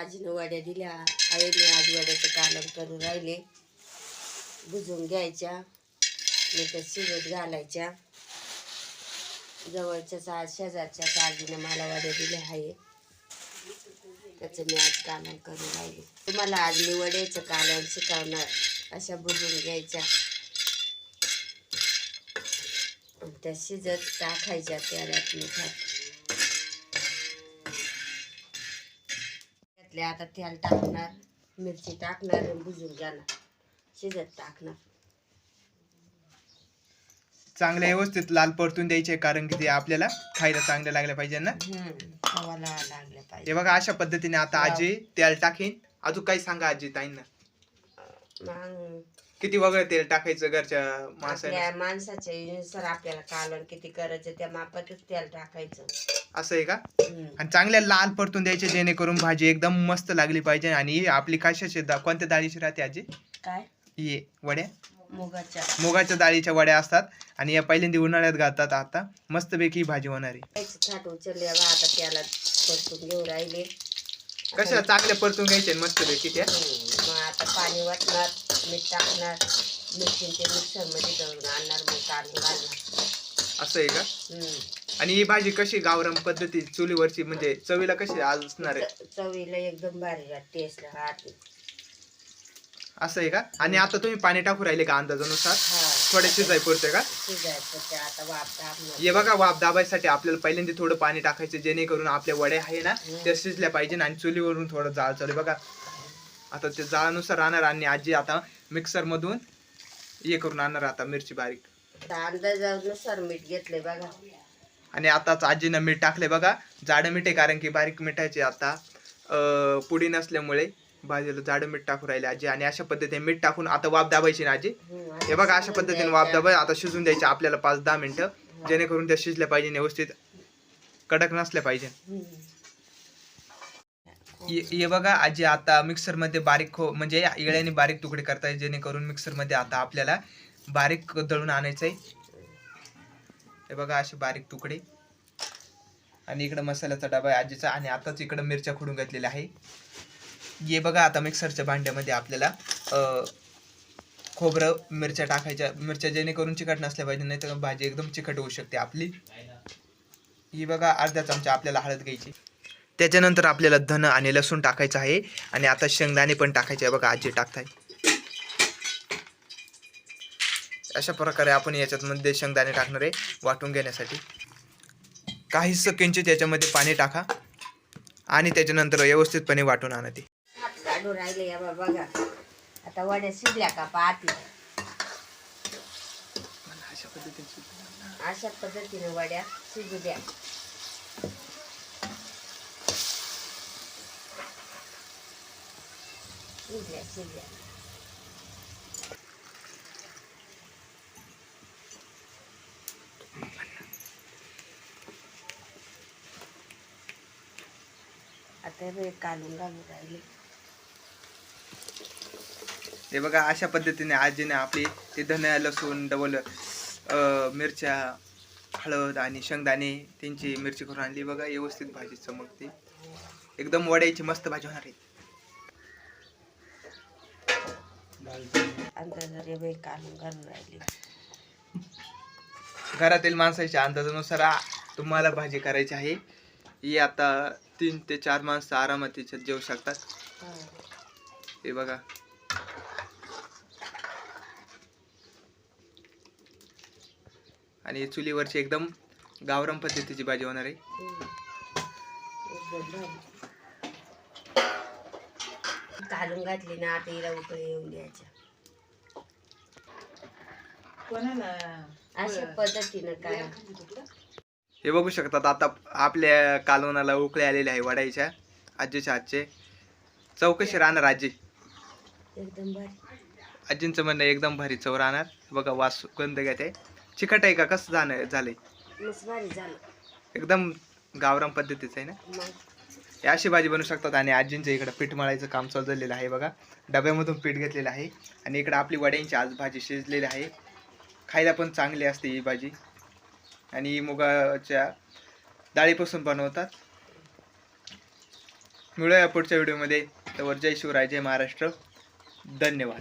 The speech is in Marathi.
आजीनं वड्या दिल्या. आईने आज वड्याचं कालम करून राहिले. भुजून घ्यायच्या. नंतर शिजत घालायच्या. जवळच्याच आज शेजारच्याच आजीनं मला वड्या दिल्या आहे त्याचं मी आज कालम करून राहिले. तुम्हाला आज मी वड्याचं कालम शिकवणार. अशा बुजून घ्यायच्या. त्या शिजत टाकायच्या तेलात मिठात त्यातले आता तेल टाकणार मिरची टाकणार आणि भुजून जाणार शिजत टाकणार. चांगले व्यवस्थित लाल परतून द्यायचे कारण की ते आपल्याला खायला चांगलं लागलं पाहिजे ना. खावाला लागलं हे बघा अशा पद्धतीने आता आजी तेल टाकीन. अजून काही सांगा आजी ताईंना. मग किती वगैरे तेल टाकायचं घरच्या आपल्या माणसाने माणसाच्या नुसार आपल्याला कालवण किती करायचं त्या मापातच तेल टाकायचं. असं आहे का. आणि चांगल्या लाल परतून द्यायचे जेणेकरून भाजी एकदम मस्त लागली पाहिजे. आणि ही आपली कशाची दा कोणत्या डाळीची राहते आजी? काय? ही वड्या. मुगाच्या. मुगाच्या डाळीच्या वड्या असतात. आणि या पहिल्यांदा उन्हाळ्यात घालतात आता. मस्तपैकी ही भाजी होणार आहे. उचलली बा आता त्याला परतून घेऊन राहिले. कशा चांगल्या परतून घ्यायच्या मस्तपैकी त्या. मग आता पाणी वाटणार मीठ टाकणार. मिरची ते मिक्सरमध्ये दळून आणणार मग काढून घालणार. असं आहे का. आणि ही भाजी कशी गावराम पद्धती चुलीवरची म्हणजे चवीला कशी आज असणार आहे. च- चवीला एकदम भारी टेस्ट राहते. असं आहे का? आणि आता तुम्ही पाणी टाकू राहिले का अंदाजानुसार? हा. थोडे शिजाय पुरते का? शिजायचं ते आता वाफ टाकणार. हे बघा वाफ दाबायसाठी आपल्याला पहिल्यांदा थोडं पाणी टाकायचं जेणेकरून आपल्या वड्या आहे ना त्या शिजल्या पाहिजे आणि चुलीवरून थोडं जाळ चालू आहे. बघा आता ते जाळानुसार राहणार आणि आजी आता मिक्सर मधून हे करून आणणार आता मिरची बारीक. आता अंदाजानुसार मीठ घेतले बघा. आणि आताच आजीनं मीठ टाकले बघा. जाडं मीठ आहे कारण की बारीक मिठाचे आता. अं, पुडी नसल्यामुळे भाजीला जाडं मीठ टाकू राहिले आजी. आणि अशा पद्धतीने मीठ टाकून आता वाफ दाबायची ना आजी? हम्म, हे बघा अशा शिजून पद्धतीने द्यायचं. वाफ दाबा आता शिजून द्यायचे आपल्याला पाच दहा मिनिटं. जेणेकरून त्या शिजल्या पाहिजे व्यवस्थित कडक नसल्या पाहिजे. हम्म. हे हे बघा आजी आता मिक्सरमध्ये बारीक खो म्हणजे इळ्याने बारीक तुकडे करताय जेणेकरून मिक्सरमध्ये आता आपल्याला बारीक दळून आणायचं आहे. हे बघा असे बारीक तुकडे. आणि इकडं मसाल्याचा डबा आहे आजीचा. आणि आताच इकडं मिरच्या खुडून घातलेल्या आहे. हे बघा आता मिक्सरच्या भांड्यामध्ये आपल्याला खोबरं मिरच्या टाकायच्या मिरच्या जेणेकरून चिकट नसल्या पाहिजे नाही तर भाजी एकदम चिकट होऊ शकते आपली. ही बघा अर्धा चमचा आपल्याला हळद घ्यायची. त्याच्यानंतर आपल्याला धन आणि लसूण टाकायचं आहे. आणि आता शेंगदाणे पण टाकायचे आहे. बघा आजी टाकताय. अशा प्रकारे आपण याच्यात मध्ये शेंगदाणे टाकणार आहे वाटून घेण्यासाठी. काही सेकंडचे त्याच्यामध्ये पाणी टाका आणि त्याच्यानंतर व्यवस्थितपणे वाटून आणा ते. हात काढून राहिले या बा बघा. आता वड्या शिजल्या का पाहते अशा पद्धतीने वड्या शिजू द्या. शिजल्या शिजल्या. घालून राहिले. हे बघा अशा पद्धतीने आजीने आपली ते धन लसूण डबल मिरच्या हळद आणि शेंगदाणे त्यांची मिरची करून आणली. बघा व्यवस्थित भाजी चमकते. एकदम वड्याची मस्त भाजी होणार आहे. अंदाजाने बाई काढून घालून राहिले. घरातील माणसाच्या अंदाजानुसार तुम्हाला भाजी करायची आहे. ही आता तीन ते चार माणसं आरामात त्याच्यात जेवू शकतात हा. बघा आणि चुलीवरची एकदम गावराम पद्धतीची भाजी होणार आहे. काढून घातली ना आता हिला उकळी येऊन द्यायच्या अशा पद्धतीनं काय हे बघू शकतात आता आपल्या कालवनाला उकळे आलेले आहे वडाईच्या. आजीच्या हातचे. चौकशी राहणार आजी. एकदम भारी. आजींचं म्हणणं एकदम भारी चव राहणार. बघा वास गंध घेते. चिकट आहे का? कसं जाणं झालंय? मस्त भारी झालं. एकदम गावराम पद्धतीचं आहे ना? मग? हे अशी भाजी बनवू शकतात आणि आजींच्या इकडं पीठ मळायचं काम चालू झालेलं आहे बघा. डब्यामधून पीठ घेतलेलं आहे. आणि इकडं आपली वड्यांची आज भाजी शिजलेली आहे. खायला पण चांगली असते ही भाजी. आणि मुगाच्या डाळीपासून बनवतात. मिळूया पुढच्या व्हिडिओमध्ये. तर जय शिवराय जय महाराष्ट्र. धन्यवाद.